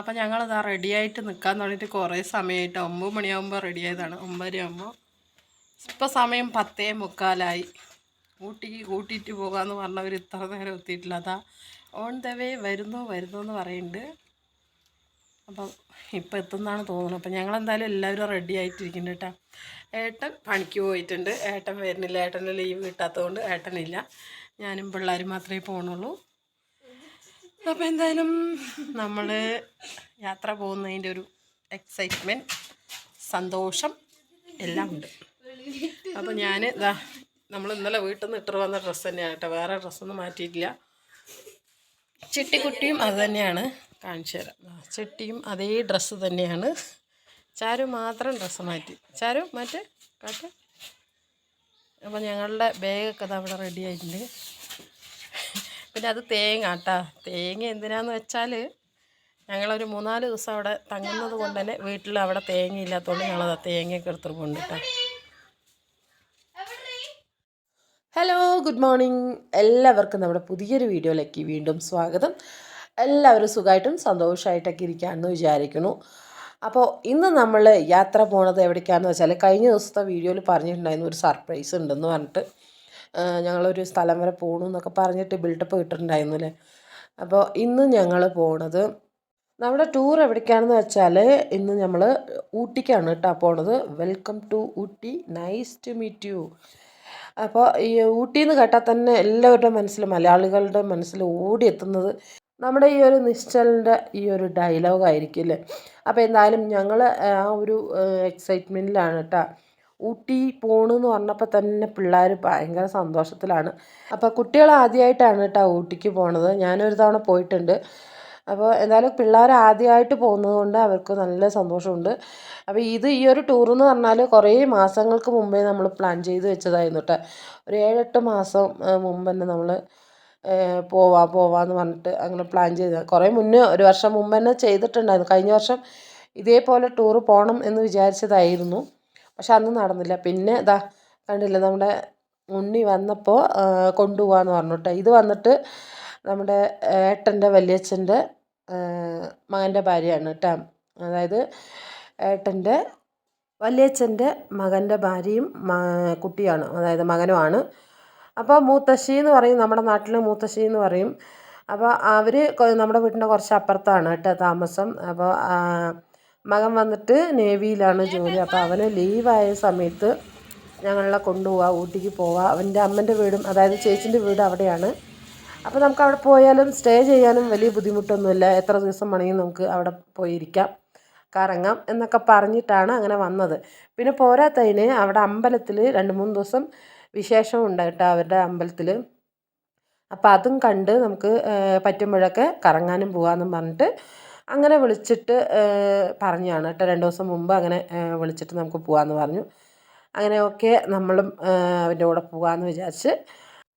അപ്പം ഞങ്ങളിതാ റെഡിയായിട്ട് നിൽക്കാൻ തുടങ്ങിയിട്ട് കുറേ സമയമായിട്ട് ഒമ്പത് മണിയാകുമ്പോൾ റെഡി ആയതാണ്. ഒമ്പതര ആകുമ്പോൾ ഇപ്പം സമയം പത്തേ മുക്കാലായി. ഊട്ടിക്ക് കൂട്ടിയിട്ട് പോകാമെന്ന് പറഞ്ഞവർ ഇത്ര നേരം എത്തിയിട്ടില്ല. അതാ ഓൺ ദ വേ വരുന്നു വരുന്നു എന്ന് പറയുന്നുണ്ട് അപ്പം ഇപ്പം എത്തുന്നതാണ് തോന്നുന്നത് അപ്പം ഞങ്ങളെന്തായാലും എല്ലാവരും റെഡി ആയിട്ടിരിക്കുന്നുണ്ട് കേട്ടോ ഏട്ടൻ പണിക്ക് പോയിട്ടുണ്ട്. ഏട്ടൻ വരുന്നില്ല. ഏട്ടന്റെ ലീവ് കിട്ടാത്തതുകൊണ്ട് ഏട്ടനില്ല. ഞാനും പിള്ളേരും മാത്രമേ പോകണുള്ളൂ അപ്പോൾ എന്തായാലും നമ്മൾ യാത്ര പോകുന്നതിന്റെ ഒരു എക്സൈറ്റ്മെന്റ് സന്തോഷം എല്ലാം ഉണ്ട്. അപ്പോൾ ഞാൻ ഇതാ നമ്മൾ ഇന്നലെ വീട്ടിൽ നിന്ന് ഇട്ട് വന്ന ഡ്രസ്സ് തന്നെയാണ് കേട്ടോ. വേറെ ഡ്രസ്സൊന്നും മാറ്റിയിട്ടില്ല. ചിട്ടിക്കുട്ടിയും അത് തന്നെയാണ് കാണിച്ചു തരാം. ചിട്ടിയും അതേ ഡ്രസ്സ് തന്നെയാണ്. ചാരു മാത്രം ഡ്രസ്സ് മാറ്റി. ചാരു മാറ്റ് കാട്ട് അപ്പോൾ ഞങ്ങളുടെ ബാഗൊക്കെ അത് അവിടെ റെഡി ആയിട്ടുണ്ട്. പിന്നെ അത് തേങ്ങ കേട്ടോ തേങ്ങ എന്തിനാന്ന് വെച്ചാൽ ഞങ്ങളൊരു മൂന്നാൽ ദിവസം അവിടെ തങ്ങുന്നത് കൊണ്ട് തന്നെ വീട്ടിൽ അവിടെ തേങ്ങ ഇല്ലാത്തതുകൊണ്ട് ഞങ്ങളത് തേങ്ങയൊക്കെ എടുത്തിട്ട് കൊണ്ടിട്ടാ. ഹലോ ഗുഡ് മോർണിംഗ് എല്ലാവർക്കും നമ്മുടെ പുതിയൊരു വീഡിയോയിലേക്ക് വീണ്ടും സ്വാഗതം. എല്ലാവരും സുഖമായിട്ടും സന്തോഷമായിട്ടൊക്കെ ഇരിക്കുകയാണെന്ന് വിചാരിക്കുന്നു. അപ്പോൾ ഇന്ന് നമ്മൾ യാത്ര പോണത് എവിടേക്കാണെന്ന് വെച്ചാൽ കഴിഞ്ഞ ദിവസത്തെ വീഡിയോയിൽ പറഞ്ഞിട്ടുണ്ടായിരുന്നു ഒരു സർപ്രൈസ് ഉണ്ടെന്ന് പറഞ്ഞിട്ട് ഞങ്ങളൊരു സ്ഥലം വരെ പോകണു എന്നൊക്കെ പറഞ്ഞിട്ട് ബിൽഡപ്പ് കിട്ടിയിട്ടുണ്ടായിരുന്നു അല്ലേ? അപ്പോൾ ഇന്ന് ഞങ്ങൾ പോണത് നമ്മുടെ ടൂർ എവിടേക്കാണെന്ന് വെച്ചാൽ ഇന്ന് നമ്മൾ ഊട്ടിക്കാണ് കേട്ടോ പോണത്. Welcome to Ooty. Nice to meet you അപ്പോൾ ഈ ഊട്ടി എന്ന് കേട്ടാൽ തന്നെ എല്ലാവരുടെ മനസ്സിൽ മലയാളികളുടെ മനസ്സിൽ ഓടിയെത്തുന്നത് നമ്മുടെ ഈ ഒരു നിശ്ചലിന്റെ ഈ ഒരു ഡയലോഗായിരിക്കും അല്ലേ? അപ്പോൾ എന്തായാലും ഞങ്ങൾ ആ ഒരു എക്സൈറ്റ്മെന്റിലാണ് കേട്ടോ ഊട്ടി പോണെന്ന് പറഞ്ഞപ്പോൾ തന്നെ പിള്ളേർ ഭയങ്കര സന്തോഷത്തിലാണ്. അപ്പോൾ കുട്ടികൾ ആദ്യമായിട്ടാണ് കേട്ടോ ഊട്ടിക്ക് പോണത്. ഞാനൊരു തവണ പോയിട്ടുണ്ട്. അപ്പോൾ എന്തായാലും പിള്ളേർ ആദ്യമായിട്ട് പോകുന്നത് കൊണ്ട് അവർക്ക് നല്ല സന്തോഷമുണ്ട്. അപ്പോൾ ഇത് ഈ ഒരു ടൂർ എന്ന് പറഞ്ഞാൽ കുറേ മാസങ്ങൾക്ക് മുമ്പേ നമ്മൾ പ്ലാൻ ചെയ്ത് വെച്ചതായിരുന്നു കേട്ടോ ഒരു ഏഴെട്ട് മാസം മുമ്പ് തന്നെ നമ്മൾ പോവാ പോവാന്ന് പറഞ്ഞിട്ട് അങ്ങനെ പ്ലാൻ ചെയ്ത. കുറേ മുന്നേ ഒരു വർഷം മുമ്പ് തന്നെ ചെയ്തിട്ടുണ്ടായിരുന്നു. കഴിഞ്ഞ വർഷം ഇതേപോലെ ടൂർ പോകണം എന്ന് വിചാരിച്ചതായിരുന്നു. പക്ഷെ അന്ന് നടന്നില്ല. പിന്നെ ഇതാ കണ്ടില്ല നമ്മുടെ ഉണ്ണി വന്നപ്പോൾ കൊണ്ടുപോകാമെന്ന് പറഞ്ഞു കേട്ടോ. ഇത് വന്നിട്ട് നമ്മുടെ ഏട്ടന്റെ വലിയച്ഛന്റെ മകന്റെ ഭാര്യയാണ് കേട്ടോ. അതായത് ഏട്ടന്റെ വലിയച്ഛന്റെ മകന്റെ ഭാര്യയും കുട്ടിയാണ് അതായത് മകനുമാണ്. അപ്പോൾ മൂത്തശ്ശി എന്ന് പറയും നമ്മുടെ നാട്ടിൽ മൂത്തശ്ശി എന്ന് പറയും. അപ്പോൾ അവർ നമ്മുടെ വീട്ടിന്റെ കുറച്ച് അപ്പുറത്താണ് കേട്ടോ താമസം. അപ്പോൾ മകൻ വന്നിട്ട് നേവിയിലാണ് ജോലി. അപ്പോൾ അവന് ലീവായ സമയത്ത് ഞങ്ങളെ കൊണ്ടുപോവാ ഊട്ടിക്ക് പോവാം. അവന്റെ അമ്മന്റെ വീടും അതായത് ചേച്ചിന്റെ വീട് അവിടെയാണ്. അപ്പോൾ നമുക്ക് അവിടെ പോയാലും സ്റ്റേ ചെയ്യാനും വലിയ ബുദ്ധിമുട്ടൊന്നുമില്ല. എത്ര ദിവസം വേണമെങ്കിലും നമുക്ക് അവിടെ പോയിരിക്കാം. കറങ്ങാം എന്നൊക്കെ പറഞ്ഞിട്ടാണ് അങ്ങനെ വന്നത്. പിന്നെ പോരാത്തതിന് അവിടെ അമ്പലത്തിൽ രണ്ട് മൂന്ന് ദിവസം വിശേഷം ഉണ്ട് കേട്ടോ അവരുടെ അമ്പലത്തിൽ അപ്പോൾ അതും കണ്ട് നമുക്ക് പറ്റുമ്പോഴൊക്കെ കറങ്ങാനും പോകാമെന്നും പറഞ്ഞിട്ട് അങ്ങനെ വിളിച്ചിട്ട് പറഞ്ഞാണ്. കേട്ടോ രണ്ട് ദിവസം മുമ്പ് അങ്ങനെ വിളിച്ചിട്ട് നമുക്ക് പോകാമെന്ന് പറഞ്ഞു. അങ്ങനെ ഒക്കെ നമ്മളും അവന്റെ കൂടെ പോകാമെന്ന് വിചാരിച്ച്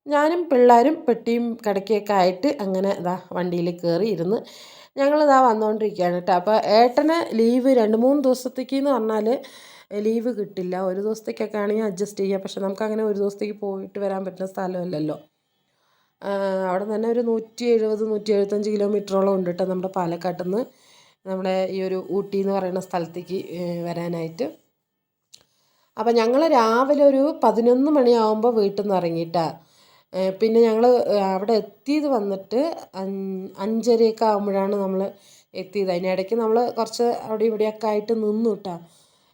ഞാനും പിള്ളേരും പെട്ടിയും കിടക്കിയൊക്കെ ആയിട്ട് അങ്ങനെ ഇതാ വണ്ടിയിൽ കയറി ഇരുന്ന് ഞങ്ങളിതാ വന്നുകൊണ്ടിരിക്കുകയാണ് കേട്ടോ. അപ്പോൾ ഏട്ടന് ലീവ് രണ്ട് മൂന്ന് ദിവസത്തേക്ക് എന്ന് പറഞ്ഞാൽ ലീവ് കിട്ടില്ല. ഒരു ദിവസത്തേക്കൊക്കെ ആണെങ്കിൽ അഡ്ജസ്റ്റ് ചെയ്യാം. പക്ഷെ നമുക്കങ്ങനെ ഒരു ദിവസത്തേക്ക് പോയിട്ട് വരാൻ പറ്റുന്ന സ്ഥലമല്ലല്ലോ അവിടെ തന്നെ ഒരു നൂറ്റി എഴുപത് നൂറ്റി എഴുപത്തഞ്ച് കിലോമീറ്ററോളം ഉണ്ട് കേട്ടോ നമ്മുടെ പാലക്കാട്ടിൽ നിന്ന് നമ്മുടെ ഈ ഒരു ഊട്ടി എന്ന് പറയുന്ന സ്ഥലത്തേക്ക് വരാനായിട്ട്. അപ്പം ഞങ്ങൾ രാവിലെ ഒരു പതിനൊന്ന് മണിയാകുമ്പോൾ വീട്ടിൽ നിന്ന് ഇറങ്ങിയിട്ടാണ് പിന്നെ ഞങ്ങൾ അവിടെ എത്തിയത് വന്നിട്ട് അഞ്ചരയൊക്കെ ആകുമ്പോഴാണ് നമ്മൾ എത്തിയത്. അതിനിടയ്ക്ക് നമ്മൾ കുറച്ച് അവിടെ ഇവിടെയൊക്കെ ആയിട്ട് നിന്നു കേട്ടോ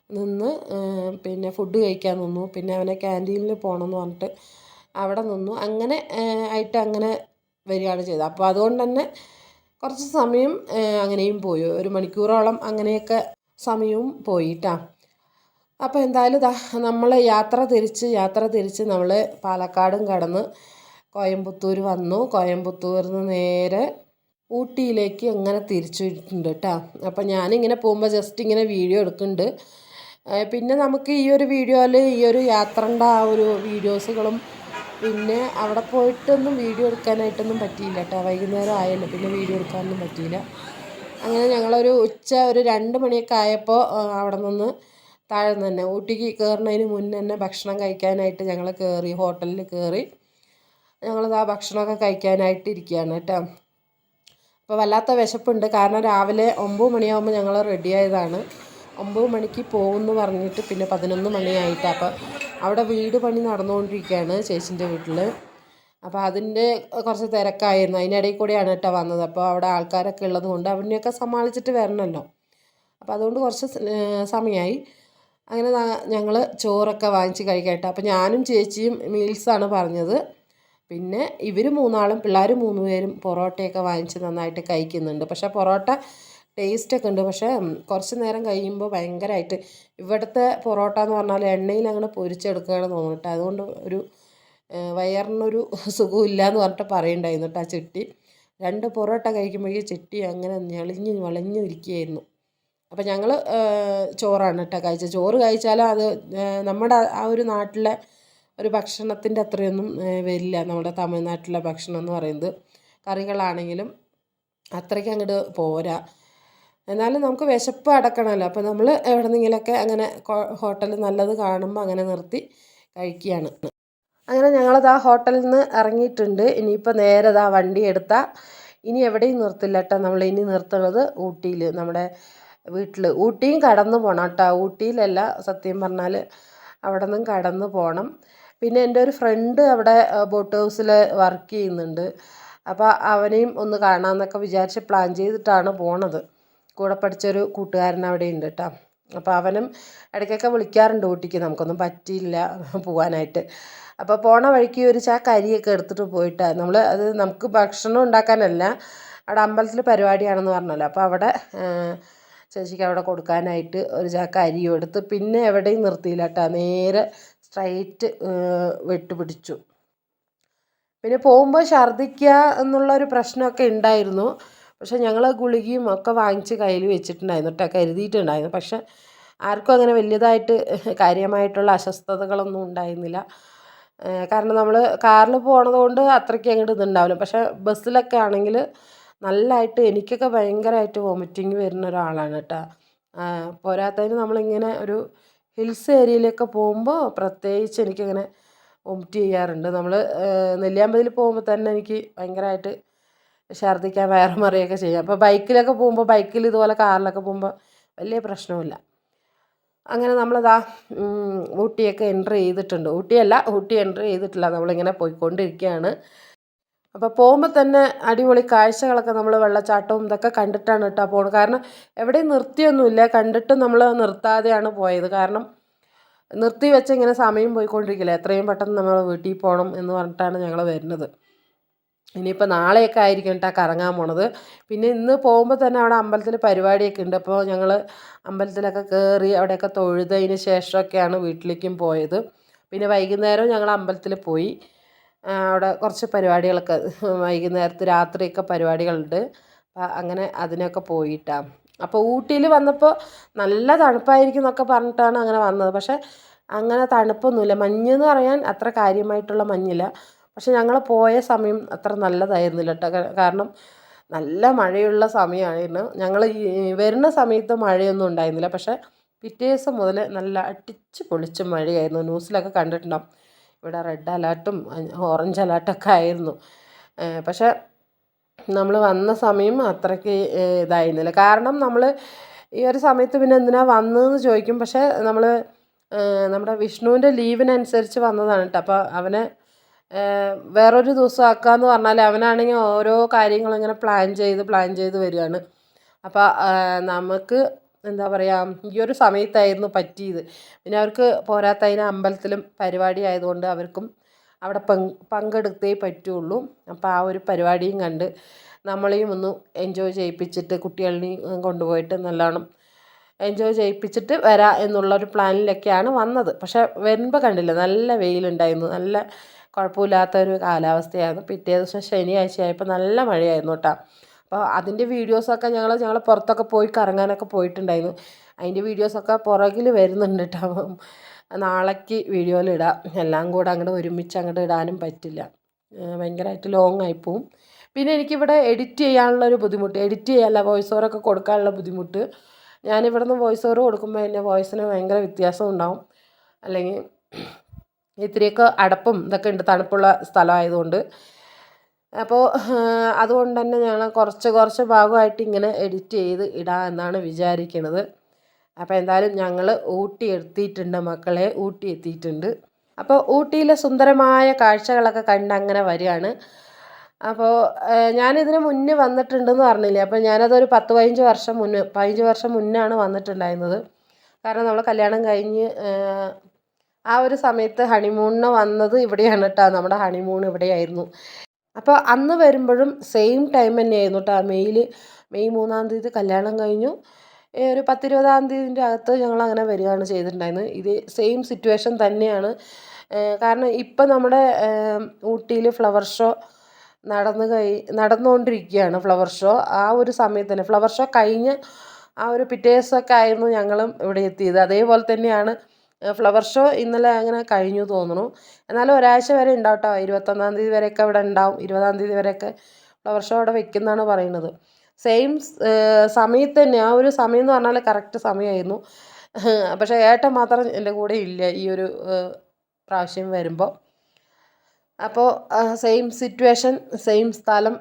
നിന്ന് പിന്നെ ഫുഡ് കഴിക്കാൻ നിന്നു. പിന്നെ അവനെ ക്യാന്റീനിൽ പോകണമെന്ന് പറഞ്ഞിട്ട് അവിടെ നിന്നു. അങ്ങനെ ആയിട്ട് അങ്ങനെ വരികയാണ് ചെയ്തത്. അപ്പോൾ അതുകൊണ്ട് തന്നെ കുറച്ച് സമയം അങ്ങനെയും പോയി. ഒരു മണിക്കൂറോളം അങ്ങനെയൊക്കെ സമയവും പോയിട്ടാ. അപ്പോൾ എന്തായാലും നമ്മൾ യാത്ര തിരിച്ച് യാത്ര തിരിച്ച് നമ്മൾ പാലക്കാടും കടന്ന് കോയമ്പത്തൂർ വന്നു. കോയമ്പത്തൂരിൽ നിന്ന് നേരെ ഊട്ടിയിലേക്ക് അങ്ങനെ തിരിച്ചിട്ടുണ്ട് കേട്ടോ അപ്പോൾ ഞാനിങ്ങനെ പോകുമ്പോൾ ജസ്റ്റ് ഇങ്ങനെ വീഡിയോ എടുക്കുന്നുണ്ട്. പിന്നെ നമുക്ക് ഈ ഒരു വീഡിയോയിൽ ഈ ഒരു യാത്രന്റെ ആ ഒരു വീഡിയോസുകളും പിന്നെ അവിടെ പോയിട്ടൊന്നും വീഡിയോ എടുക്കാനായിട്ടൊന്നും പറ്റിയില്ല കേട്ടോ. വൈകുന്നേരം ആയല്ലോ പിന്നെ വീഡിയോ എടുക്കാനൊന്നും പറ്റിയില്ല. അങ്ങനെ ഞങ്ങളൊരു ഉച്ച ഒരു രണ്ട് മണിയൊക്കെ ആയപ്പോൾ അവിടെ നിന്ന് താഴെ തന്നെ ഊട്ടിക്ക് കയറുന്നതിന് മുന്നേ തന്നെ ഭക്ഷണം കഴിക്കാനായിട്ട് ഞങ്ങൾ കയറി ഹോട്ടലിൽ കയറി ഞങ്ങളത് ആ ഭക്ഷണമൊക്കെ കഴിക്കാനായിട്ട് ഇരിക്കുകയാണ് കേട്ടോ. അപ്പോൾ വല്ലാത്ത വിശപ്പുണ്ട്. കാരണം രാവിലെ ഒമ്പത് മണിയാകുമ്പോൾ ഞങ്ങൾ റെഡിയായതാണ് ഒമ്പത് മണിക്ക് പോകുമെന്ന് പറഞ്ഞിട്ട് പിന്നെ പതിനൊന്ന് മണിയായിട്ട്. അപ്പോൾ അവിടെ വീട് പണി നടന്നുകൊണ്ടിരിക്കുകയാണ് ചേച്ചിന്റെ വീട്ടിൽ അപ്പോൾ അതിന്റെ കുറച്ച് തിരക്കായിരുന്നു. അതിനിടയിൽ കൂടിയാണ് കേട്ടോ വന്നത്. അപ്പോൾ അവിടെ ആൾക്കാരൊക്കെ ഉള്ളത് കൊണ്ട് അവനെയൊക്കെ സമാളിച്ചിട്ട് വരണമല്ലോ. അപ്പോൾ അതുകൊണ്ട് കുറച്ച് സമയമായി. അങ്ങനെ ഞങ്ങൾ ചോറൊക്കെ വാങ്ങിച്ച് കഴിക്കട്ടെ അപ്പോൾ ഞാനും ചേച്ചിയും മീൽസാണ് പറഞ്ഞത്. പിന്നെ ഇവർ മൂന്നാളും പിള്ളേർ മൂന്ന് പേരും പൊറോട്ടയൊക്കെ വാങ്ങിച്ച് നന്നായിട്ട് കഴിക്കുന്നുണ്ട്. പക്ഷേ പൊറോട്ട ടേസ്റ്റൊക്കെ ഉണ്ട്. പക്ഷേ കുറച്ച് നേരം കഴിയുമ്പോൾ ഭയങ്കരമായിട്ട് ഇവിടുത്തെ പൊറോട്ട എന്ന് പറഞ്ഞാൽ എണ്ണയിൽ അങ്ങനെ പൊരിച്ചെടുക്കുകയാണ് തോന്നിട്ട് അതുകൊണ്ട് ഒരു വയറിനൊരു സുഖമില്ല എന്ന് പറഞ്ഞിട്ട് പറയുണ്ടായിരുന്നു കേട്ടോ ആ ചിട്ടി. രണ്ട് പൊറോട്ട കഴിക്കുമ്പോഴേ ചിട്ടി അങ്ങനെ ഞെളിഞ്ഞ് വളഞ്ഞ് ഇരിക്കുകയായിരുന്നു അപ്പോൾ ഞങ്ങൾ ചോറാണ് കേട്ടോ കഴിച്ചത്. ചോറ് കഴിച്ചാൽ അത് നമ്മുടെ ആ ഒരു നാട്ടിലെ ഒരു ഭക്ഷണത്തിന്റെ അത്രയൊന്നും വരില്ല. നമ്മുടെ തമിഴ്നാട്ടിലെ ഭക്ഷണം എന്ന് പറയുന്നത് കറികളാണെങ്കിലും അത്രയ്ക്ക് അങ്ങോട്ട് പോരാ. എന്നാലും നമുക്ക് വിശപ്പ് അടക്കണമല്ലോ. അപ്പോൾ നമ്മൾ എവിടെന്നെങ്കിലൊക്കെ അങ്ങനെ ഹോട്ടൽ നല്ലത് കാണുമ്പോൾ അങ്ങനെ നിർത്തി കഴിക്കുകയാണ്. അങ്ങനെ ഞങ്ങളത് ആ ഹോട്ടലിൽ നിന്ന് ഇറങ്ങിയിട്ടുണ്ട്. ഇനിയിപ്പോൾ നേരെ ആ വണ്ടി എടുത്താൽ ഇനി എവിടെയും നിർത്തില്ല കേട്ടോ. നമ്മൾ ഇനി നിർത്തുന്നത് ഊട്ടിയിൽ നമ്മുടെ വീട്ടിൽ. ഊട്ടിയും കടന്നു പോകണം കേട്ടോ. ഊട്ടിയിലല്ല സത്യം പറഞ്ഞാൽ അവിടെ നിന്നും കടന്നു പോകണം പിന്നെ എന്റെ ഒരു ഫ്രണ്ട് അവിടെ ബോട്ട് ഹൗസിൽ വർക്ക് ചെയ്യുന്നുണ്ട്. അപ്പോൾ അവനെയും ഒന്ന് കാണാമെന്നൊക്കെ വിചാരിച്ച് പ്ലാൻ ചെയ്തിട്ടാണ് പോണത്. കൂടെ പഠിച്ചൊരു കൂട്ടുകാരൻ അവിടെ ഉണ്ട് കേട്ടോ അപ്പോൾ അവനും ഇടയ്ക്കൊക്കെ വിളിക്കാറുണ്ട് ഊട്ടിക്ക്. നമുക്കൊന്നും പറ്റിയില്ല പോകാനായിട്ട് അപ്പോൾ പോണ വഴിക്ക് ഒരു ചാ കരിയൊക്കെ എടുത്തിട്ട് പോയിട്ടാണ് നമ്മൾ അത് നമുക്ക് ഭക്ഷണം ഉണ്ടാക്കാനല്ല അവിടെ അമ്പലത്തിൽ പരിപാടിയാണെന്ന് പറഞ്ഞല്ലോ. അപ്പോൾ അവിടെ ചേച്ചിക്ക് അവിടെ കൊടുക്കാനായിട്ട് ഒരു ചാക്ക് അരിയും എടുത്ത് പിന്നെ എവിടെയും നിർത്തിയില്ല കേട്ടോ നേരെ സ്ട്രൈറ്റ് വെട്ടുപിടിച്ചു. പിന്നെ പോകുമ്പോൾ ഛർദ്ദിക്കുക എന്നുള്ളൊരു പ്രശ്നമൊക്കെ ഉണ്ടായിരുന്നു. പക്ഷെ ഞങ്ങൾ ഗുളികയും ഒക്കെ വാങ്ങിച്ച് കയ്യിൽ വെച്ചിട്ടുണ്ടായിരുന്നു കേട്ടോ കരുതിയിട്ടുണ്ടായിരുന്നു. പക്ഷെ ആർക്കും അങ്ങനെ വലിയതായിട്ട് കാര്യമായിട്ടുള്ള അസ്വസ്ഥതകളൊന്നും ഉണ്ടായിരുന്നില്ല. കാരണം നമ്മൾ കാറിൽ പോണതുകൊണ്ട് അത്രയ്ക്ക് അങ്ങോട്ട് ഇതുണ്ടാവില്ല. പക്ഷേ ബസ്സിലൊക്കെ ആണെങ്കിൽ നല്ലതായിട്ട് എനിക്കൊക്കെ ഭയങ്കരമായിട്ട് വോമിറ്റിങ് വരുന്ന ഒരാളാണ് കേട്ടോ പോരാത്തതിന് നമ്മളിങ്ങനെ ഒരു ഹിൽസ് ഏരിയയിലൊക്കെ പോകുമ്പോൾ പ്രത്യേകിച്ച് എനിക്കിങ്ങനെ വോമിറ്റ് ചെയ്യാറുണ്ട്. നമ്മൾ നെല്ലിയാമ്പതിയിൽ പോകുമ്പോൾ തന്നെ എനിക്ക് ഭയങ്കരമായിട്ട് ഛർദ്ദിക്കാൻ വയറുമറിയൊക്കെ ചെയ്യാം. അപ്പോൾ ബൈക്കിലൊക്കെ പോകുമ്പോൾ ബൈക്കിൽ ഇതുപോലെ കാറിലൊക്കെ പോകുമ്പോൾ വലിയ പ്രശ്നമില്ല അങ്ങനെ നമ്മളിതാ ഊട്ടിയൊക്കെ എന്റർ ചെയ്തിട്ടുണ്ട്. ഊട്ടിയല്ല ഊട്ടി എന്റർ ചെയ്തിട്ടില്ല. നമ്മളിങ്ങനെ പോയിക്കൊണ്ടിരിക്കുകയാണ്. അപ്പോൾ പോകുമ്പോൾ തന്നെ അടിപൊളി കാഴ്ചകളൊക്കെ നമ്മൾ വെള്ളച്ചാട്ടവും ഇതൊക്കെ കണ്ടിട്ടാണ് കേട്ടോ പോകുന്നത് കാരണം എവിടെയും നിർത്തിയൊന്നുമില്ല. കണ്ടിട്ട് നമ്മൾ നിർത്താതെയാണ് പോയത്. കാരണം നിർത്തി വെച്ച് ഇങ്ങനെ സമയം പോയിക്കൊണ്ടിരിക്കില്ല? എത്രയും പെട്ടെന്ന് നമ്മൾ വീട്ടിൽ പോകണം എന്ന് പറഞ്ഞിട്ടാണ് ഞങ്ങൾ വരുന്നത്. ഇനിയിപ്പോൾ നാളെയൊക്കെ ആയിരിക്കും കേട്ടോ കറങ്ങാൻ പോണത്. പിന്നെ ഇന്ന് പോകുമ്പോൾ തന്നെ അവിടെ അമ്പലത്തിൽ പരിപാടിയൊക്കെ ഉണ്ട്. അപ്പോൾ ഞങ്ങൾ അമ്പലത്തിലൊക്കെ കയറി അവിടെയൊക്കെ തൊഴുതതിന് ശേഷമൊക്കെയാണ് വീട്ടിലേക്കും പോയത്. പിന്നെ വൈകുന്നേരം ഞങ്ങൾ അമ്പലത്തിൽ പോയി. അവിടെ കുറച്ച് പരിപാടികളൊക്കെ വൈകുന്നേരത്ത് രാത്രിയൊക്കെ പരിപാടികളുണ്ട്. അങ്ങനെ അതിനൊക്കെ പോയിട്ടാണ് അപ്പോൾ ഊട്ടിയിൽ വന്നപ്പോൾ നല്ല തണുപ്പായിരിക്കും എന്നൊക്കെ പറഞ്ഞിട്ടാണ് അങ്ങനെ വന്നത്. പക്ഷേ അങ്ങനെ തണുപ്പൊന്നുമില്ല. മഞ്ഞെന്ന് പറയാൻ അത്ര കാര്യമായിട്ടുള്ള മഞ്ഞില്ല. പക്ഷെ ഞങ്ങൾ പോയ സമയം അത്ര നല്ലതായിരുന്നില്ല കേട്ടോ. കാരണം നല്ല മഴയുള്ള സമയമായിരുന്നു. ഞങ്ങൾ വരുന്ന സമയത്ത് മഴയൊന്നും ഉണ്ടായിരുന്നില്ല. പക്ഷേ പിറ്റേ ദിവസം മുതൽ നല്ല അടിച്ച് പൊളിച്ച് മഴയായിരുന്നു. ന്യൂസിലൊക്കെ കണ്ടിട്ടുണ്ടാവും. ഇവിടെ റെഡ് അലേർട്ടും ഓറഞ്ച് അലേർട്ടൊക്കെ ആയിരുന്നു. പക്ഷേ നമ്മൾ വന്ന സമയം അത്രയ്ക്ക് ഇതായിരുന്നില്ല. കാരണം നമ്മൾ ഈ ഒരു സമയത്ത് പിന്നെ എന്തിനാ വന്നതെന്ന് ചോദിക്കും. പക്ഷേ നമ്മൾ നമ്മുടെ വിഷ്ണുവിന്റെ ലീവിനനുസരിച്ച് വന്നതാണ് കേട്ടോ. അപ്പോൾ അവനെ വേറൊരു ദിവസം ആക്കാമെന്ന് പറഞ്ഞാൽ അവനാണെങ്കിൽ ഓരോ കാര്യങ്ങളും ഇങ്ങനെ പ്ലാൻ ചെയ്ത് പ്ലാൻ ചെയ്ത് വരികയാണ്. അപ്പോൾ നമുക്ക് എന്താ പറയുക ഈ ഒരു സമയത്തായിരുന്നു പറ്റിയത്. പിന്നെ അവർക്ക് പോരാത്തതിന് അമ്പലത്തിലും പരിപാടി ആയതുകൊണ്ട് അവർക്കും അവിടെ പങ്കെടുത്തേ പറ്റുള്ളൂ. അപ്പോൾ ആ ഒരു പരിപാടിയും കണ്ട് നമ്മളെയും ഒന്ന് എൻജോയ് ചെയ്യിപ്പിച്ചിട്ട് കുട്ടികളെയും കൊണ്ടുപോയിട്ട് നല്ലോണം എൻജോയ് ചെയ്യിപ്പിച്ചിട്ട് വരാം എന്നുള്ളൊരു പ്ലാനിലൊക്കെയാണ് വന്നത്. പക്ഷേ വരുമ്പോൾ കണ്ടില്ല നല്ല വെയിലുണ്ടായിരുന്നു. നല്ല കുഴപ്പമില്ലാത്ത ഒരു കാലാവസ്ഥയായിരുന്നു. പിറ്റേ ദിവസം ശനിയാഴ്ച ആയപ്പോൾ നല്ല മഴയായിരുന്നു കേട്ടോ. അപ്പോൾ അതിന്റെ വീഡിയോസൊക്കെ ഞങ്ങൾ ഞങ്ങൾ പുറത്തൊക്കെ പോയി കറങ്ങാനൊക്കെ പോയിട്ടുണ്ടായിരുന്നു. അതിന്റെ വീഡിയോസൊക്കെ പുറകിൽ വരുന്നുണ്ട് കേട്ടോ. നാളേക്ക് വീഡിയോയിലിടാം എല്ലാം കൂടെ അങ്ങോട്ട് ഒരുമിച്ച് അങ്ങോട്ട് ഇടാനും പറ്റില്ല. ഭയങ്കരമായിട്ട് ലോങ് ആയിപ്പോവും പിന്നെ എനിക്കിവിടെ എഡിറ്റ് ചെയ്യാനുള്ളൊരു ബുദ്ധിമുട്ട്. എഡിറ്റ് ചെയ്യാനുള്ള വോയിസ് ഓവറൊക്കെ കൊടുക്കാനുള്ള ബുദ്ധിമുട്ട്. ഞാനിവിടെ നിന്ന് വോയിസ് ഓവർ കൊടുക്കുമ്പോൾ എന്റെ വോയിസിന് ഭയങ്കര വ്യത്യാസം ഉണ്ടാവും. അല്ലെങ്കിൽ ഇത്തിരിയൊക്കെ അടപ്പും ഇതൊക്കെ ഉണ്ട്. തണുപ്പുള്ള സ്ഥലമായതുകൊണ്ട്. അപ്പോൾ അതുകൊണ്ട് തന്നെ ഞങ്ങൾ കുറച്ച് കുറച്ച് ഭാഗമായിട്ട് ഇങ്ങനെ എഡിറ്റ് ചെയ്ത് ഇടാം എന്നാണ് വിചാരിക്കുന്നത് അപ്പോൾ എന്തായാലും ഞങ്ങൾ ഊട്ടി എത്തിയിട്ടുണ്ട് മക്കളെ. ഊട്ടി എത്തിയിട്ടുണ്ട്. അപ്പോൾ ഊട്ടിയിലെ സുന്ദരമായ കാഴ്ചകളൊക്കെ കണ്ട് അങ്ങനെ വരികയാണ്. അപ്പോൾ ഞാനിതിന് മുന്നേ വന്നിട്ടുണ്ടെന്ന് പറഞ്ഞില്ലേ? അപ്പോൾ ഞാനതൊരു പത്ത് പതിനഞ്ച് വർഷം മുന്നേ പതിനഞ്ച് വർഷം മുന്നാണ് വന്നിട്ടുണ്ടായിരുന്നത്. കാരണം നമ്മൾ കല്യാണം കഴിഞ്ഞ് ആ ഒരു സമയത്ത് ഹണിമൂണിന് വന്നത് ഇവിടെയാണ് കേട്ടോ നമ്മുടെ ഹണിമൂൺ ഇവിടെയായിരുന്നു. അപ്പോൾ അന്ന് വരുമ്പോഴും സെയിം ടൈം തന്നെയായിരുന്നു കേട്ടോ മെയ്യിൽ മെയ് മൂന്നാം തീയതി കല്യാണം കഴിഞ്ഞു. ഒരു പത്തിരുപതാം തീയതിന്റെ അകത്ത് ഞങ്ങൾ അങ്ങനെ വരികയാണ് ചെയ്തിട്ടുണ്ടായിരുന്നത്. ഇത് സെയിം സിറ്റുവേഷൻ തന്നെയാണ്. കാരണം ഇപ്പം നമ്മുടെ ഊട്ടിയിൽ ഫ്ലവർ ഷോ നടന്നു കഴി നടന്നുകൊണ്ടിരിക്കുകയാണ് ഫ്ലവർ ഷോ ആ ഒരു സമയത്ത് തന്നെ. ഫ്ലവർ ഷോ കഴിഞ്ഞ് ആ ഒരു പിറ്റേ ദിവസമൊക്കെ ആയിരുന്നു ഞങ്ങളും ഇവിടെ എത്തിയത്. അതേപോലെ തന്നെയാണ് ഫ്ലവർ ഷോ ഇന്നലെ അങ്ങനെ കഴിഞ്ഞു തോന്നുന്നു. എന്നാലും ഒരാഴ്ച വരെ ഉണ്ടാവും കേട്ടോ ഇരുപത്തൊന്നാം തീയതി വരെയൊക്കെ ഇവിടെ ഉണ്ടാവും. ഇരുപതാം തീയതി വരെയൊക്കെ ഫ്ലവർ ഷോ അവിടെ വെക്കുന്നതാണ് പറയുന്നത്. സെയിം സമയത്ത് തന്നെ ആ ഒരു സമയം എന്ന് പറഞ്ഞാൽ കറക്റ്റ് സമയമായിരുന്നു. പക്ഷേ ഏട്ടൻ മാത്രം എന്റെ കൂടെ ഇല്ല ഈ ഒരു പ്രാവശ്യം വരുമ്പോൾ അപ്പോൾ സെയിം സിറ്റുവേഷൻ സെയിം സ്ഥലം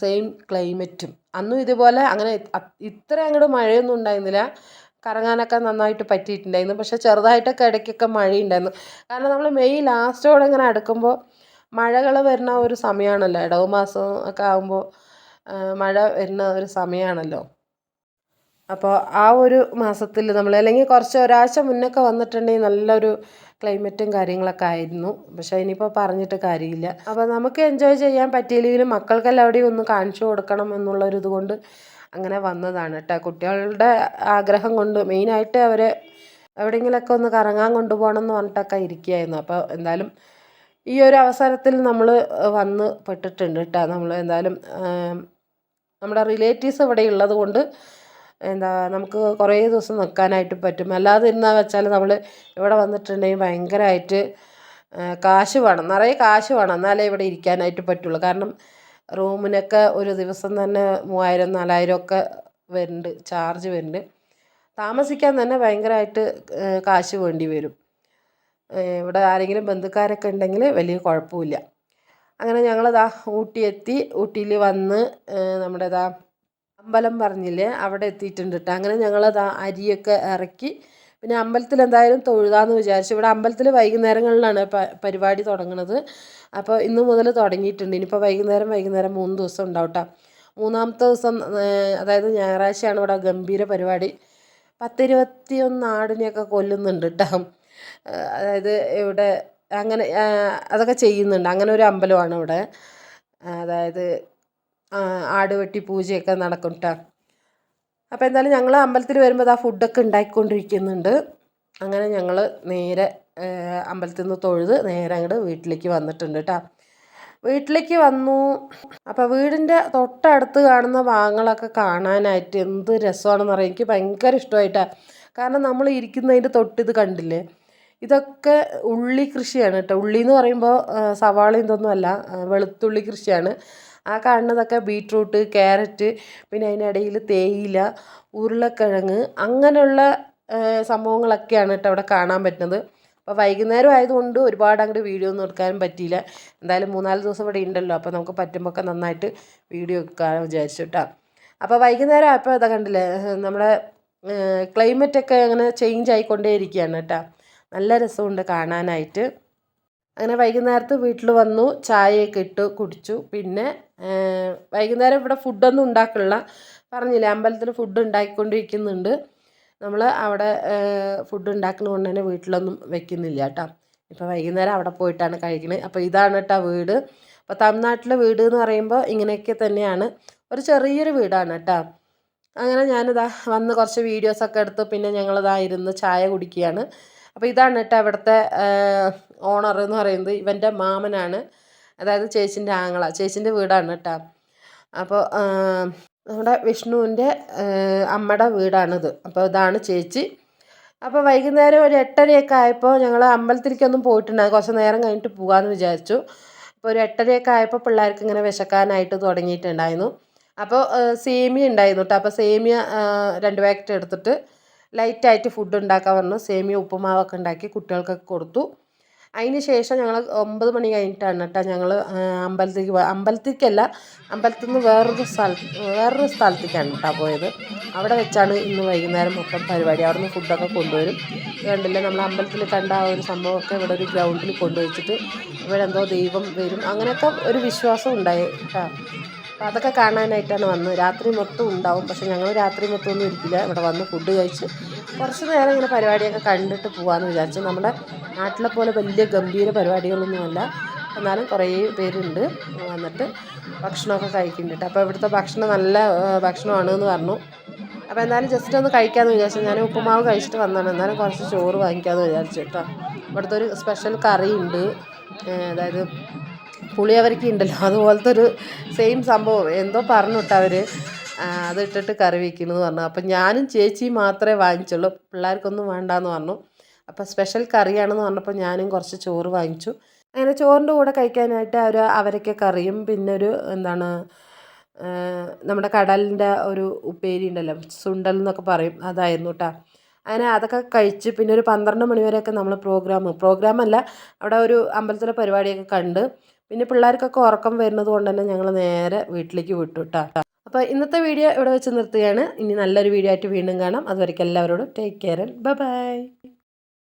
സെയിം ക്ലൈമറ്റും. അന്നും ഇതുപോലെ അങ്ങനെ ഇത്ര അങ്ങോട്ട് മഴയൊന്നും ഉണ്ടായിരുന്നില്ല. കറങ്ങാനൊക്കെ നന്നായിട്ട് പറ്റിയിട്ടുണ്ടായിരുന്നു. പക്ഷെ ചെറുതായിട്ടൊക്കെ ഇടയ്ക്കൊക്കെ മഴയുണ്ടായിരുന്നു. കാരണം നമ്മൾ മെയ് ലാസ്റ്റോടെ ഇങ്ങനെ അടുക്കുമ്പോൾ മഴകൾ വരുന്ന ഒരു സമയമാണല്ലോ. ഇടവ് മാസം ഒക്കെ ആകുമ്പോൾ മഴ വരുന്ന ഒരു സമയമാണല്ലോ. അപ്പോൾ ആ ഒരു മാസത്തിൽ നമ്മൾ അല്ലെങ്കിൽ കുറച്ച് ഒരാഴ്ച മുന്നൊക്കെ വന്നിട്ടുണ്ടെങ്കിൽ നല്ലൊരു ക്ലൈമറ്റും കാര്യങ്ങളൊക്കെ ആയിരുന്നു. പക്ഷേ ഇനിയിപ്പോൾ പറഞ്ഞിട്ട് കാര്യമില്ല. അപ്പോൾ നമുക്ക് എൻജോയ് ചെയ്യാൻ പറ്റിയില്ലെങ്കിലും മക്കൾക്കെല്ലാം അവിടെ ഒന്ന് കാണിച്ചു കൊടുക്കണം എന്നുള്ളൊരു ഇതുകൊണ്ട് അങ്ങനെ വന്നതാണ് കേട്ടോ കുട്ടികളുടെ ആഗ്രഹം കൊണ്ട് മെയിനായിട്ട് അവർ എവിടെയെങ്കിലുമൊക്കെ ഒന്ന് കറങ്ങാൻ കൊണ്ടുപോകണം എന്ന് പറഞ്ഞിട്ടൊക്കെ ഇരിക്കുകയായിരുന്നു. അപ്പോൾ എന്തായാലും ഈ ഒരു അവസരത്തിൽ നമ്മൾ വന്ന് പെട്ടിട്ടുണ്ട് കേട്ടോ നമ്മൾ എന്തായാലും നമ്മുടെ റിലേറ്റീവ്സ് ഇവിടെ ഉള്ളത് കൊണ്ട് എന്താ നമുക്ക് കുറേ ദിവസം നിൽക്കാനായിട്ട് പറ്റും. അല്ലാതെ എന്താ വെച്ചാൽ നമ്മൾ ഇവിടെ വന്നിട്ടുണ്ടെങ്കിൽ ഭയങ്കരമായിട്ട് കാശ് വേണം. നിറയെ കാശ് വേണം. എന്നാലേ ഇവിടെ ഇരിക്കാനായിട്ട് പറ്റുള്ളൂ. കാരണം റൂമിനൊക്കെ ഒരു ദിവസം തന്നെ മൂവായിരം നാലായിരം ഒക്കെ വരുന്നുണ്ട് ചാർജ് വരുന്നുണ്ട്. താമസിക്കാൻ തന്നെ ഭയങ്കരമായിട്ട് കാശ് വേണ്ടി വരും. ഇവിടെ ആരെങ്കിലും ബന്ധുക്കാരൊക്കെ ഉണ്ടെങ്കിൽ വലിയ കുഴപ്പമില്ല. അങ്ങനെ ഞങ്ങളിതാ ഊട്ടി എത്തി ഊട്ടിയിൽ വന്ന് നമ്മുടെ ഇതാ അമ്പലം പറഞ്ഞില്ലേ അവിടെ എത്തിയിട്ടുണ്ട് കേട്ടോ അങ്ങനെ ഞങ്ങളിതാ അരിയൊക്കെ ഇറക്കി പിന്നെ അമ്പലത്തിൽ എന്തായാലും തൊഴുതാന്ന് വിചാരിച്ചു. ഇവിടെ അമ്പലത്തിൽ വൈകുന്നേരങ്ങളിലാണ് പരിപാടി തുടങ്ങുന്നത് അപ്പോൾ ഇന്ന് മുതൽ തുടങ്ങിയിട്ടുണ്ട്. ഇനിയിപ്പോൾ വൈകുന്നേരം വൈകുന്നേരം മൂന്ന് ദിവസം ഉണ്ടാവും കേട്ടോ മൂന്നാമത്തെ ദിവസം അതായത് ഞായറാഴ്ചയാണ് ഇവിടെ ഗംഭീര പരിപാടി. പത്തിരുപത്തി ഒന്ന് ആടിനെയൊക്കെ കൊല്ലുന്നുണ്ട് കേട്ടോ അതായത് ഇവിടെ അങ്ങനെ അതൊക്കെ ചെയ്യുന്നുണ്ട്. അങ്ങനെ ഒരു അമ്പലമാണ് ഇവിടെ. അതായത് ആട് വെട്ടി പൂജയൊക്കെ നടക്കും കേട്ടോ അപ്പോൾ എന്തായാലും ഞങ്ങൾ അമ്പലത്തിൽ വരുമ്പോൾ ആ ഫുഡൊക്കെ ഉണ്ടാക്കിക്കൊണ്ടിരിക്കുന്നുണ്ട്. അങ്ങനെ ഞങ്ങൾ നേരെ അമ്പലത്തിൽ നിന്ന് തൊഴുത് നേരെ അങ്ങോട്ട് വീട്ടിലേക്ക് വന്നിട്ടുണ്ട് കേട്ടോ വീട്ടിലേക്ക് വന്നു. അപ്പോൾ വീടിന്റെ തൊട്ടടുത്ത് കാണുന്ന ഭാഗങ്ങളൊക്കെ കാണാനായിട്ട് എന്ത് രസമാണെന്ന് പറയാം എനിക്ക് ഭയങ്കര ഇഷ്ടമായിട്ടാണ് കാരണം നമ്മൾ ഇരിക്കുന്നതിന്റെ ഇത് കണ്ടില്ലേ? ഇതൊക്കെ ഉള്ളി കൃഷിയാണ് കേട്ടോ ഉള്ളി എന്ന് പറയുമ്പോൾ സവാള ഇതൊന്നും അല്ല. വെളുത്തുള്ളി കൃഷിയാണ്. ആ കാണുന്നതൊക്കെ ബീട്രൂട്ട് ക്യാരറ്റ് പിന്നെ അതിനിടയിൽ തേയില ഉരുളക്കിഴങ്ങ് അങ്ങനെയുള്ള സംഭവങ്ങളൊക്കെയാണ് കേട്ടോ അവിടെ കാണാൻ പറ്റുന്നത്. അപ്പോൾ വൈകുന്നേരം ആയതുകൊണ്ട് ഒരുപാട് അങ്ങോട്ട് വീഡിയോ ഒന്നും എടുക്കാനും പറ്റിയില്ല. എന്തായാലും മൂന്നാൽ ദിവസം ഇവിടെ ഉണ്ടല്ലോ. അപ്പോൾ നമുക്ക് പറ്റുമ്പോൾ ഒക്കെ നന്നായിട്ട് വീഡിയോ എടുക്കാൻ വിചാരിച്ചു കേട്ടോ. അപ്പോൾ വൈകുന്നേരം ആയപ്പോൾ ഇതാ കണ്ടില്ലേ നമ്മുടെ ക്ലൈമറ്റൊക്കെ അങ്ങനെ ചേഞ്ച് ആയിക്കൊണ്ടേ ഇരിക്കുകയാണ് കേട്ടോ. നല്ല രസമുണ്ട് കാണാനായിട്ട്. അങ്ങനെ വൈകുന്നേരത്ത് വീട്ടിൽ വന്നു ചായയൊക്കെ ഇട്ട് കുടിച്ചു. പിന്നെ വൈകുന്നേരം ഇവിടെ ഫുഡൊന്നും ഉണ്ടാക്കില്ല പറഞ്ഞില്ലേ അമ്പലത്തിൽ ഫുഡ് ഉണ്ടാക്കിക്കൊണ്ടിരിക്കുന്നുണ്ട്. നമ്മൾ അവിടെ ഫുഡ് ഉണ്ടാക്കുന്നത് കൊണ്ട് തന്നെ വീട്ടിലൊന്നും വെക്കുന്നില്ല കേട്ടോ. ഇപ്പോൾ വൈകുന്നേരം അവിടെ പോയിട്ടാണ് കഴിക്കുന്നത് അപ്പോൾ ഇതാണ് കേട്ടോ വീട്. അപ്പോൾ തമിഴ്നാട്ടിലെ വീട് എന്ന് പറയുമ്പോൾ ഇങ്ങനെയൊക്കെ തന്നെയാണ്. ഒരു ചെറിയൊരു വീടാണ് കേട്ടോ. അങ്ങനെ ഞാനിതാ വന്ന് കുറച്ച് വീഡിയോസൊക്കെ എടുത്ത്. പിന്നെ ഞങ്ങളിതാ ഇരുന്ന് ചായ കുടിക്കുകയാണ്. അപ്പോൾ ഇതാണ് കേട്ടോ അവിടുത്തെ ഓണർ എന്ന് പറയുന്നത്. ഇവന്റെ മാമനാണ്. അതായത് ചേച്ചിന്റെ ആങ്ങള ചേച്ചിന്റെ വീടാണ് കേട്ടോ. അപ്പോൾ നമ്മുടെ വിഷ്ണുവിന്റെ അമ്മയുടെ വീടാണിത്. അപ്പോൾ ഇതാണ് ചേച്ചി. അപ്പോൾ വൈകുന്നേരം ഒരു എട്ടരയൊക്കെ ആയപ്പോൾ ഞങ്ങൾ അമ്പലത്തിലേക്കൊന്നും പോയിട്ടുണ്ടായിരുന്നു കുറച്ച് നേരം കഴിഞ്ഞിട്ട് പോകാമെന്ന് വിചാരിച്ചു. അപ്പോൾ ഒരു എട്ടരയൊക്കെ ആയപ്പോൾ പിള്ളേർക്ക് ഇങ്ങനെ വിശക്കാനായിട്ട് തുടങ്ങിയിട്ടുണ്ടായിരുന്നു. അപ്പോൾ സേമിയ ഉണ്ടായിരുന്നു കേട്ടോ. അപ്പോൾ സേമിയ രണ്ട് പാക്കറ്റ് എടുത്തിട്ട് ലൈറ്റായിട്ട് ഫുഡ് ഉണ്ടാക്കാൻ പറഞ്ഞു. സേമിയ ഉപ്പുമാവൊക്കെ ഉണ്ടാക്കി കുട്ടികൾക്കൊക്കെ കൊടുത്തു. അതിന് ശേഷം ഞങ്ങൾ ഒമ്പത് മണി കഴിഞ്ഞിട്ടാണ് കേട്ടോ ഞങ്ങൾ അമ്പലത്തേക്ക് അമ്പലത്തേക്കല്ല അമ്പലത്തിൽ നിന്ന് വേറൊരു സ്ഥലത്ത് വേറൊരു സ്ഥലത്തേക്കാണ് കേട്ടോ പോയത്. അവിടെ വെച്ചാണ് ഇന്ന് വൈകുന്നേരം മൊത്തം പരിപാടി. അവിടെ നിന്ന് ഫുഡൊക്കെ കൊണ്ടുവരും. കണ്ടില്ലേ നമ്മൾ അമ്പലത്തിൽ കണ്ട ആ ഒരു സംഭവമൊക്കെ ഇവിടെ ഒരു ഗ്രൗണ്ടിൽ കൊണ്ടുവച്ചിട്ട് ഇവിടെ എന്തോ ദൈവം വരും. അങ്ങനെയൊക്കെ ഒരു വിശ്വാസം ഉണ്ടായി കേട്ടോ അതൊക്കെ കാണാനായിട്ടാണ് വന്നത്. രാത്രി മൊത്തം ഉണ്ടാവും. പക്ഷെ ഞങ്ങൾ രാത്രി മൊത്തം ഒന്നും ഇരിക്കില്ല. ഇവിടെ വന്ന് ഫുഡ് കഴിച്ച് കുറച്ച് നേരം ഇങ്ങനെ പരിപാടിയൊക്കെ കണ്ടിട്ട് പോകാമെന്ന് വിചാരിച്ചു. നമ്മുടെ നാട്ടിലെ പോലെ വലിയ ഗംഭീര പരിപാടികളൊന്നുമല്ല എന്നാലും കുറേ പേരുണ്ട്. വന്നിട്ട് ഭക്ഷണമൊക്കെ കഴിക്കുന്നുണ്ട്. അപ്പോൾ ഇവിടുത്തെ ഭക്ഷണം നല്ല ഭക്ഷണമാണ് എന്ന് പറഞ്ഞു. അപ്പോൾ എന്തായാലും ജസ്റ്റ് ഒന്ന് കഴിക്കാമെന്ന് വിചാരിച്ചു. ഞാൻ ഉപ്പുമാവ് കഴിച്ചിട്ട് വന്നതാണ്. എന്നാലും കുറച്ച് ചോറ് വാങ്ങിക്കാമെന്ന് വിചാരിച്ചു കേട്ടോ. ഇവിടുത്തെ ഒരു സ്പെഷ്യൽ കറി ഉണ്ട് അതായത് പുളിയവരക്ക ഉണ്ടല്ലോ അതുപോലത്തെ ഒരു സെയിം സംഭവം. എന്തോ പറഞ്ഞു കേട്ടോ അവർ അതിട്ടിട്ട് കറി വയ്ക്കണമെന്ന് പറഞ്ഞു. അപ്പം ഞാനും ചേച്ചിയും മാത്രമേ വാങ്ങിച്ചുള്ളൂ. പിള്ളേർക്കൊന്നും വേണ്ടാന്ന് പറഞ്ഞു. അപ്പം സ്പെഷ്യൽ കറിയാണെന്ന് പറഞ്ഞപ്പോൾ ഞാനും കുറച്ച് ചോറ് വാങ്ങിച്ചു. അങ്ങനെ ചോറിന്റെ കൂടെ കഴിക്കാനായിട്ട് ഒരു അവരൊക്കെ കറിയും. പിന്നെ ഒരു എന്താണ് നമ്മുടെ കടലിന്റെ ഒരു ഉപ്പേരി ഉണ്ടല്ലോ. സുണ്ടൽ എന്നൊക്കെ പറയും. അതായിരുന്നു കേട്ടോ അങ്ങനെ അതൊക്കെ കഴിച്ച് പിന്നെ ഒരു പന്ത്രണ്ട് മണിവരെയൊക്കെ നമ്മൾ പ്രോഗ്രാം പ്രോഗ്രാം അല്ല. അവിടെ ഒരു അമ്പലത്തിലെ പരിപാടിയൊക്കെ കണ്ട് പിന്നെ പിള്ളേർക്കൊക്കെ ഉറക്കം വരുന്നത് കൊണ്ട് തന്നെ ഞങ്ങൾ നേരെ വീട്ടിലേക്ക് വിട്ടു കേട്ടോ അപ്പോൾ ഇന്നത്തെ വീഡിയോ ഇവിടെ വെച്ച് നിർത്തുകയാണ്. ഇനി നല്ലൊരു വീഡിയോ ആയിട്ട് വീണ്ടും കാണാം. അതുവരയ്ക്ക് എല്ലാവരോടും ടേക്ക് കെയർ ബൈ ബൈ